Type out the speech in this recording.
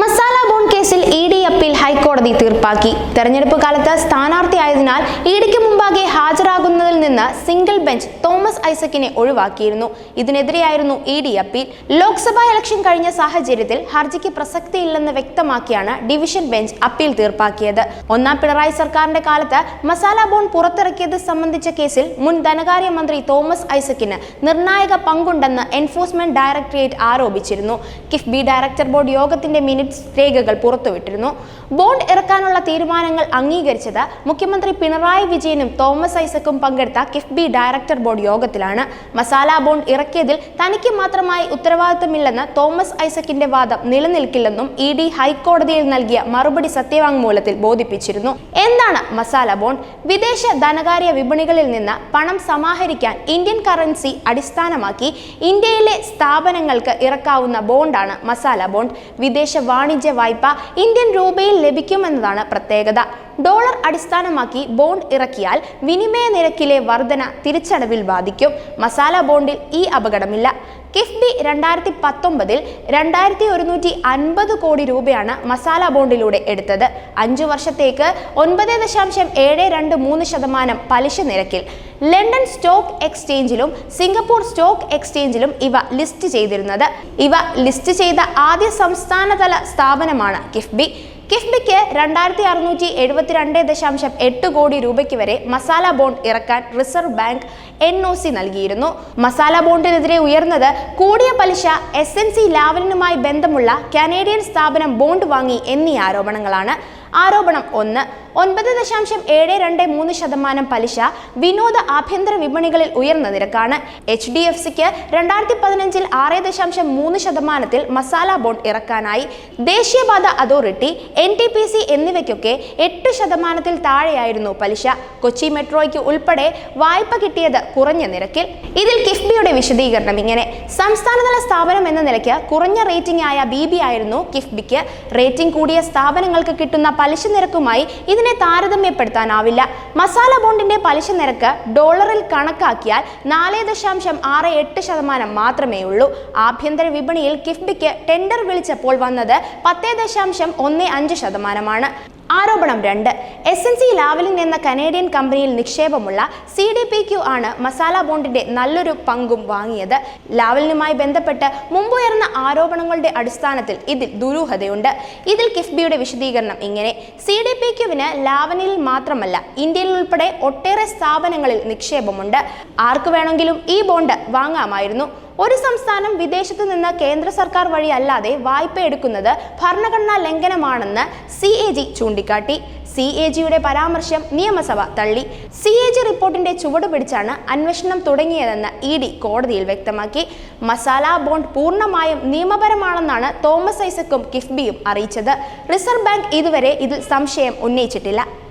Masala bond കേസിൽ E D appeal ഹൈക്കോടതി തീർപ്പാക്കി. തെരഞ്ഞെടുപ്പ് കാലത്ത് സ്ഥാനാർത്ഥിയായതിനാൽ ഇ ഡിക്ക് മുമ്പാകെ നിന്ന് സിംഗിൾ ബെഞ്ച് തോമസ് ഐസക്കിനെ ഒഴിവാക്കിയിരുന്നു. ഇതിനെതിരെയായിരുന്നു E D appeal. Lok Sabha election കഴിഞ്ഞ സാഹചര്യത്തിൽ ഹർജിക്ക് പ്രസക്തിയില്ലെന്ന് വ്യക്തമാക്കിയാണ് ഡിവിഷൻ ബെഞ്ച് അപ്പീൽ തീർപ്പാക്കിയത്. ഒന്നാം പിണറായി സർക്കാരിന്റെ കാലത്ത് മസാല ബോൺ പുറത്തിറക്കിയത് സംബന്ധിച്ച കേസിൽ മുൻ ധനകാര്യമന്ത്രി തോമസ് ഐസക്കിന് നിർണായക പങ്കുണ്ടെന്ന് എൻഫോഴ്സ്മെന്റ് ഡയറക്ടറേറ്റ് ആരോപിച്ചിരുന്നു. കിഫ്ബി ഡയറക്ടർ ബോർഡ് യോഗത്തിന്റെ മിനിറ്റ്സ് രേഖകൾ പുറത്തുവിട്ടിരുന്നു. ബോണ്ട് ഇറക്കാനുള്ള തീരുമാനങ്ങൾ അംഗീകരിച്ചത് മുഖ്യമന്ത്രി പിണറായി വിജയനും തോമസ് ഐസക്കും പങ്കെടുത്ത കിഫ്ബി ഡയറക്ടർ ബോർഡ് യോഗത്തിലാണ്. മസാല ബോണ്ട് ഇറക്കിയതിൽ തനിക്ക് മാത്രമായി ഉത്തരവാദിത്തമില്ലെന്ന് തോമസ് ഐസക്കിന്റെ വാദം നിലനിൽക്കില്ലെന്നും ഇ ഡി ഹൈക്കോടതിയിൽ നൽകിയ മറുപടി സത്യവാങ്മൂലത്തിൽ ബോധിപ്പിച്ചിരുന്നു. എന്താണ് മസാല ബോണ്ട്? വിദേശ ധനകാര്യ വിപണികളിൽ നിന്ന് പണം സമാഹരിക്കാൻ ഇന്ത്യൻ കറൻസി അടിസ്ഥാനമാക്കി ഇന്ത്യയിലെ സ്ഥാപനങ്ങൾക്ക് ഇറക്കാവുന്ന ബോണ്ടാണ് മസാല ബോണ്ട്. വിദേശ വാണിജ്യ വായ്പ ഇന്ത്യൻ രൂപയിൽ ലഭിക്കുമെന്നതാണ് പ്രത്യേകത. ഡോളർ അടിസ്ഥാനമാക്കി ബോണ്ട് ഇറക്കിയാൽ വിനിമയ നിരക്കിലെ വർധന തിരിച്ചടവിൽ ബാധിക്കും. മസാല ബോണ്ടിൽ ഈ അപകടമില്ല. കിഫ്ബി രണ്ടായിരത്തി പത്തൊമ്പതിൽ രണ്ടായിരത്തി ഒരുന്നൂറ്റി അൻപത് കോടി രൂപയാണ് മസാല ബോണ്ടിലൂടെ എടുത്തത്. അഞ്ചു വർഷത്തേക്ക് ഒൻപത് ദശാംശം ഏഴ് രണ്ട് മൂന്ന് ശതമാനം പലിശ നിരക്കിൽ. ലണ്ടൻ സ്റ്റോക്ക് എക്സ്ചേഞ്ചിലും സിംഗപ്പൂർ സ്റ്റോക്ക് എക്സ്ചേഞ്ചിലും ഇവ ലിസ്റ്റ് ചെയ്തിരുന്നത്. ഇവ ലിസ്റ്റ് ചെയ്ത ആദ്യ സംസ്ഥാനതല സ്ഥാപനമാണ് കിഫ്ബി. കിഫ്ബിക്ക് രണ്ടായിരത്തി അറുന്നൂറ്റി എഴുപത്തിരണ്ട് ദശാംശം എട്ട് കോടി രൂപയ്ക്ക് വരെ മസാല ബോണ്ട് ഇറക്കാൻ Reserve Bank N O C നൽകിയിരുന്നു. മസാല ബോണ്ടിനെതിരെ ഉയർന്നത് കൂടിയ പലിശ എസ് എൻ സി ലാവലിനുമായി ബന്ധമുള്ള കനേഡിയൻ സ്ഥാപനം ബോണ്ട് വാങ്ങി എന്നീ ആരോപണങ്ങളാണ്. ആരോപണം ഒന്ന് ഒൻപത് ദശാംശം ഏഴ് രണ്ട് മൂന്ന് ശതമാനം പലിശ വിനോദ ആഭ്യന്തര വിപണികളിൽ ഉയർന്ന നിരക്കാണ്. എച്ച് ഡി എഫ് സിക്ക് രണ്ടായിരത്തി പതിനഞ്ചിൽ ആറ് ദശാംശം മൂന്ന് ശതമാനത്തിൽ മസാല ബോണ്ട് ഇറക്കാനായി. ദേശീയപാത authority N T P C എന്നിവയ്ക്കൊക്കെ എട്ട് ശതമാനത്തിൽ താഴെയായിരുന്നു പലിശ. കൊച്ചി മെട്രോയ്ക്ക് ഉൾപ്പെടെ വായ്പ കിട്ടിയത് കുറഞ്ഞ നിരക്കിൽ. ഇതിൽ കിഫ്ബിയുടെ വിശദീകരണം ഇങ്ങനെ. സംസ്ഥാനതല സ്ഥാപനം എന്ന നിലയ്ക്ക് കുറഞ്ഞ റേറ്റിംഗ് ആയ ബി ബി ആയിരുന്നു കിഫ്ബിക്ക്. റേറ്റിംഗ് കൂടിയ സ്ഥാപനങ്ങൾക്ക് കിട്ടുന്ന പലിശ നിരക്കുമായി ഇതിനെ താരതമ്യപ്പെടുത്താനാവില്ല. മസാല ബോണ്ടിന്റെ പലിശ നിരക്ക് ഡോളറിൽ കണക്കാക്കിയാൽ നാല് ദശാംശം ആറ് എട്ട് ശതമാനം മാത്രമേ ഉള്ളൂ. ആഭ്യന്തര വിപണിയിൽ കിഫ്ബിക്ക് ടെൻഡർ വിളിച്ചപ്പോൾ വന്നത് പത്ത് ദശാംശം ഒന്ന് അഞ്ച് ശതമാനമാണ്. ആരോപണം രണ്ട്. എസ് എൻ സി ലാവലിംഗ് എന്ന കനേഡിയൻ കമ്പനിയിൽ നിക്ഷേപമുള്ള സി ഡി പി ക്യു ആണ് മസാല ബോണ്ടിന്റെ നല്ലൊരു പങ്കും വാങ്ങിയത്. ലാവലിനുമായി ബന്ധപ്പെട്ട് മുമ്പുയർന്ന ആരോപണങ്ങളുടെ അടിസ്ഥാനത്തിൽ ഇതിൽ ദുരൂഹതയുണ്ട്. ഇതിൽ കിഫ്ബിയുടെ വിശദീകരണം ഇങ്ങനെ. സി ഡി പി ക്യുവിന് ലാവനിൽ മാത്രമല്ല ഇന്ത്യയിൽ ഉൾപ്പെടെ ഒട്ടേറെ സ്ഥാപനങ്ങളിൽ നിക്ഷേപമുണ്ട്. ആർക്ക് വേണമെങ്കിലും ഈ ബോണ്ട് വാങ്ങാമായിരുന്നു. ഒരു സംസ്ഥാനം വിദേശത്തു നിന്ന് കേന്ദ്ര സർക്കാർ വഴി അല്ലാതെ വായ്പ എടുക്കുന്നത് ഭരണഘടനാ ലംഘനമാണെന്ന് സി എ ജി ചൂണ്ടിക്കാട്ടി. സി എ ജിയുടെ പരാമർശം നിയമസഭ തള്ളി. സി എ ജി റിപ്പോർട്ടിന്റെ ചുവട് പിടിച്ചാണ് അന്വേഷണം തുടങ്ങിയതെന്ന് ഇ ഡി കോടതിയിൽ വ്യക്തമാക്കി. മസാല ബോണ്ട് പൂർണമായും നിയമപരമാണെന്നാണ് തോമസ് ഐസക്കും കിഫ്ബിയും അറിയിച്ചത്. റിസർവ് ബാങ്ക് ഇതുവരെ ഇതിൽ സംശയം ഉന്നയിച്ചിട്ടില്ല.